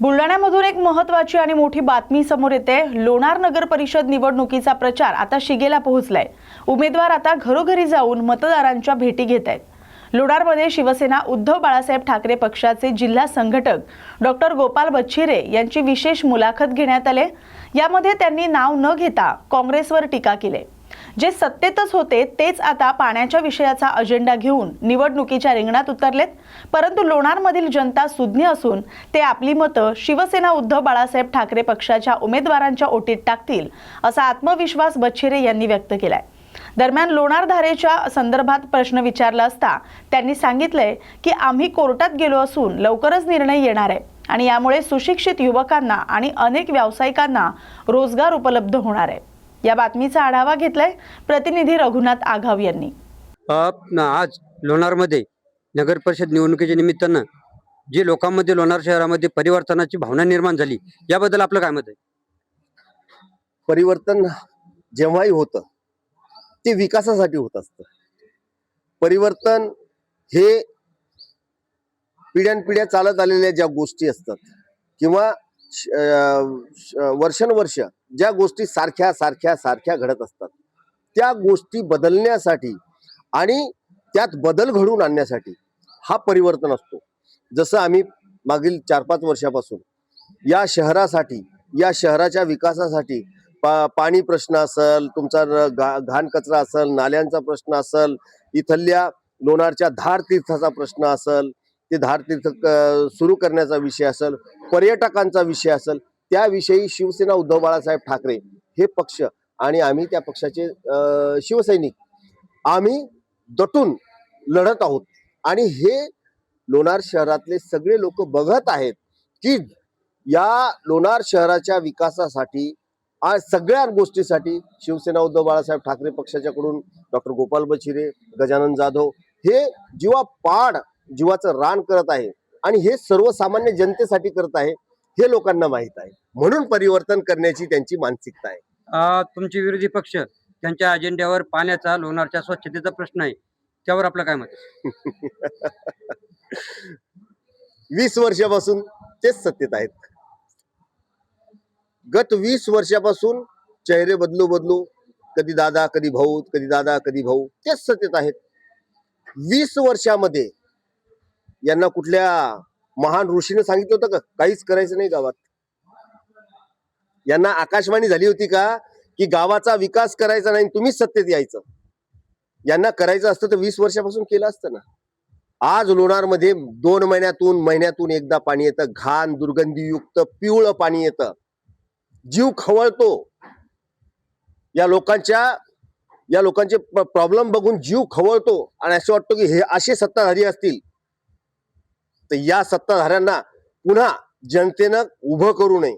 बुलढाण्यामधून एक महत्वाची आणि मोठी बातमी समोर येते. लोणार नगर परिषद निवडणुकीचा प्रचार आता शिगेला पोहोचलाय. उमेदवार आता घरोघरी जाऊन मतदारांच्या भेटी घेत आहेत. लोणारमध्ये शिवसेना उद्धव बाळासाहेब ठाकरे पक्षाचे जिल्हा संघटक डॉक्टर गोपाल बच्छिरे यांची विशेष मुलाखत घेण्यात आले. यामध्ये त्यांनी नाव न घेता काँग्रेसवर टीका केली. जे सत्तेतच होते तेच आता पाण्याच्या विषयाचा अजेंडा घेऊन निवडणुकीच्या रिंगणात उतरलेत. परंतु लोणारमधील जनता सुज्ञ असून ते आपली मतं शिवसेना उद्धव बाळासाहेब ठाकरे पक्षाच्या उमेदवारांच्या ओटीत टाकतील असा आत्मविश्वास बच्छिरे यांनी व्यक्त केलाय. दरम्यान लोणार धारेच्या संदर्भात प्रश्न विचारला असता त्यांनी सांगितलंय की आम्ही कोर्टात गेलो असून लवकरच निर्णय येणार आहे आणि यामुळे सुशिक्षित युवकांना आणि अनेक व्यावसायिकांना रोजगार उपलब्ध होणार आहे. या बातमीचा आढावा घेतलाय प्रतिनिधी रघुनाथ आघाव यांनी. आज लोणारमध्ये नगर परिषद निवडणुकीच्या निमित्तानं जे लोकांमध्ये लोणार शहरामध्ये परिवर्तनाची भावना निर्माण झाली याबद्दल आपलं काय मत आहे? परिवर्तन जेव्हाही होतं ते विकासासाठी होत असतं. परिवर्तन हे पिढ्यानपिढ्या चालत आलेल्या ज्या गोष्टी असतात किंवा वर्षानुवर्ष ज्या गोष्टी सारख्या सारख्या सारख्या घडत असतात त्या गोष्टी बदलण्यासाठी आणि त्यात बदल घडवून आणण्यासाठी हा परिवर्तन असतो. जसं आम्ही मागील चार पाच वर्षापासून या शहरासाठी या शहराच्या विकासासाठी पा पाणी प्रश्न असल तुमचा घा- घाण कचरा असल नाल्यांचा प्रश्न असल इथल्या लोणारच्या धार तीर्थाचा प्रश्न असल ते धार तीर्थ सुरू करण्याचा विषय असेल पर्यटकांचा विषय असेल त्याविषयी शिवसेना उद्धव बाळासाहेब ठाकरे हे पक्ष आणि आम्ही त्या पक्षाचे शिवसैनिक आम्ही दटून लढत आहोत. आणि हे लोणार शहरातले सगळे लोक बघत आहेत की या लोणार शहराच्या विकासासाठी आज सगळ्या गोष्टीसाठी शिवसेना उद्धव बाळासाहेब ठाकरे पक्षाच्याकडून डॉक्टर गोपाल बचिरे गजानन जाधव हे जीवा पाड जीवाचं रान करत आहे आणि हे सर्वसामान्य जनतेसाठी करत आहे हे लोकांना माहीत आहे. म्हणून परिवर्तन करण्याची त्यांची मानसिकता आहे. तुमचे विरोधी पक्ष त्यांच्या अजेंड्यावर पाण्याचा लोणारच्या स्वच्छतेचा प्रश्न आहे. त्यावर आपलं काय मत? वीस वर्षापासून तेच सत्तेत आहेत. गत वीस वर्षापासून चेहरे बदलू बदलू कधी दादा कधी भाऊ कधी दादा कधी भाऊ तेच सत्तेत आहेत. वीस वर्षामध्ये यांना कुठल्या महान ऋषीने सांगितलं होतं का? काहीच करायचं नाही गावात. यांना आकाशवाणी झाली होती का? की गावाचा विकास करायचा नाही तुम्हीच सत्तेत यायचं. यांना करायचं असतं तर वीस वर्षापासून केलं असतं ना. आज लोणारमध्ये दोन महिन्यातून महिन्यातून एकदा पाणी येतं. घाण दुर्गंधीयुक्त पिवळं पाणी येतं. जीव खवळतो. या लोकांच्या या लोकांचे प्रॉब्लेम बघून जीव खवळतो. आणि असं वाटतं की हे असे सत्ताधारी असतील. तर या सत्ताधाऱ्यांना पुन्हा जनतेनं उभं करू नये.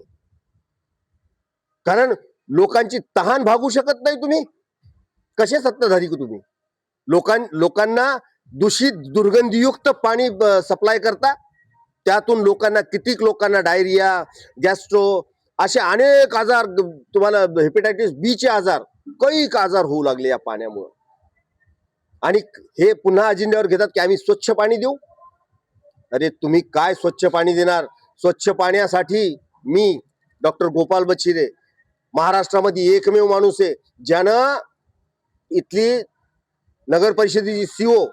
कारण लोकांची तहान भागू शकत नाही तुम्ही. कसे सत्ताधारी तुम्ही? लोकां लोकांना दूषित दुर्गंधीयुक्त पाणी सप्लाय करता. त्यातून लोकांना कितीक लोकांना डायरिया गॅस्ट्रो असे अनेक आजार तुम्हाला हेपेटायटिस बी चे आजार कैक आजार होऊ लागले या पाण्यामुळं. आणि हे पुन्हा अजेंड्यावर घेतात की आम्ही स्वच्छ पाणी देऊ. अरे तुम्ही काय स्वच्छ पाणी देणार? स्वच्छ पाण्यासाठी मी डॉक्टर गोपाल बच्छिरे महाराष्ट्रामध्ये एकमेव माणूस आहे ज्यानं इथली नगर परिषदेची सीओ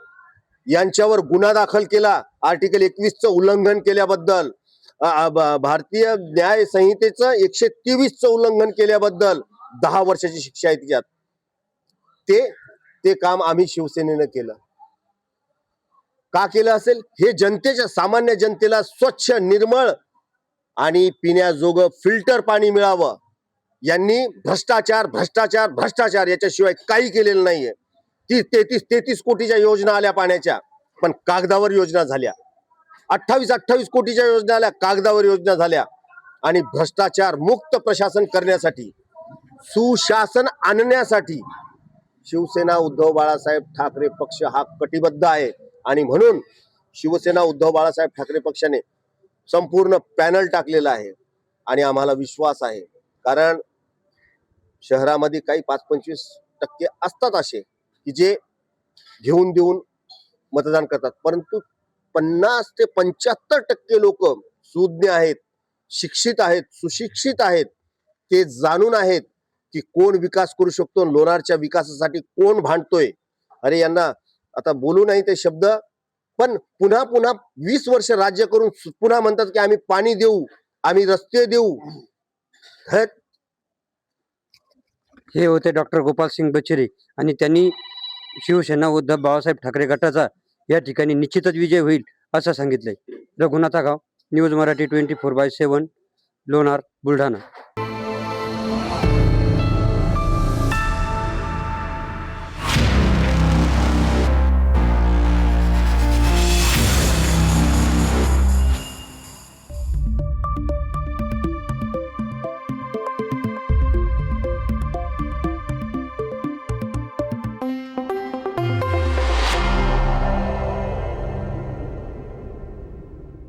यांच्यावर गुन्हा दाखल केला आर्टिकल एकवीसचं उल्लंघन केल्याबद्दल भारतीय न्याय संहितेचं एकशे तेवीसचं उल्लंघन केल्याबद्दल दहा वर्षाची शिक्षा आहे तिच्यात ते ते काम आम्ही शिवसेनेनं केलं. का केलं असेल? हे जनतेच्या सामान्य जनतेला स्वच्छ निर्मळ आणि पिण्याजोगं फिल्टर पाणी मिळावं. यांनी भ्रष्टाचार भ्रष्टाचार भ्रष्टाचार याच्याशिवाय काही केलेलं नाहीये. तीस तेहतीस तेहतीस कोटीच्या योजना आल्या पाण्याच्या पण कागदावर योजना झाल्या. अठ्ठावीस अठ्ठावीस कोटीच्या योजना आल्या कागदावर योजना झाल्या. आणि भ्रष्टाचार मुक्त प्रशासन करण्यासाठी सुशासन आणण्यासाठी शिवसेना उद्धव बाळासाहेब ठाकरे पक्ष हा कटिबद्ध आहे. आणि म्हणून शिवसेना उद्धव बाळासाहेब ठाकरे पक्षाने संपूर्ण पॅनल टाकलेला आहे आणि आम्हाला विश्वास आहे. कारण शहरामध्ये काही पाच पंचवीस टक्के असतात असे की जे घेऊन देऊन मतदान करतात. परंतु पन्नास ते पंच्याहत्तर टक्के लोक सुज्ञ आहेत शिक्षित आहेत सुशिक्षित आहेत. ते जाणून आहेत की कोण विकास करू शकतो लोणारच्या विकासासाठी कोण भांडतोय. अरे यांना आता बोलू नाही ते शब्द पण पुन्हा पुन्हा वीस वर्ष राज्य करून पुन्हा म्हणतात की आम्ही पाणी देऊ आम्ही रस्ते देऊ. हे होते डॉक्टर गोपाल सिंग बचेरे आणि त्यांनी शिवसेना उद्धव बाळासाहेब ठाकरे गटाचा या ठिकाणी निश्चितच विजय होईल असं सांगितलंय. रघुनाथा गाव news Marathi twenty four by seven Lonar Buldhana.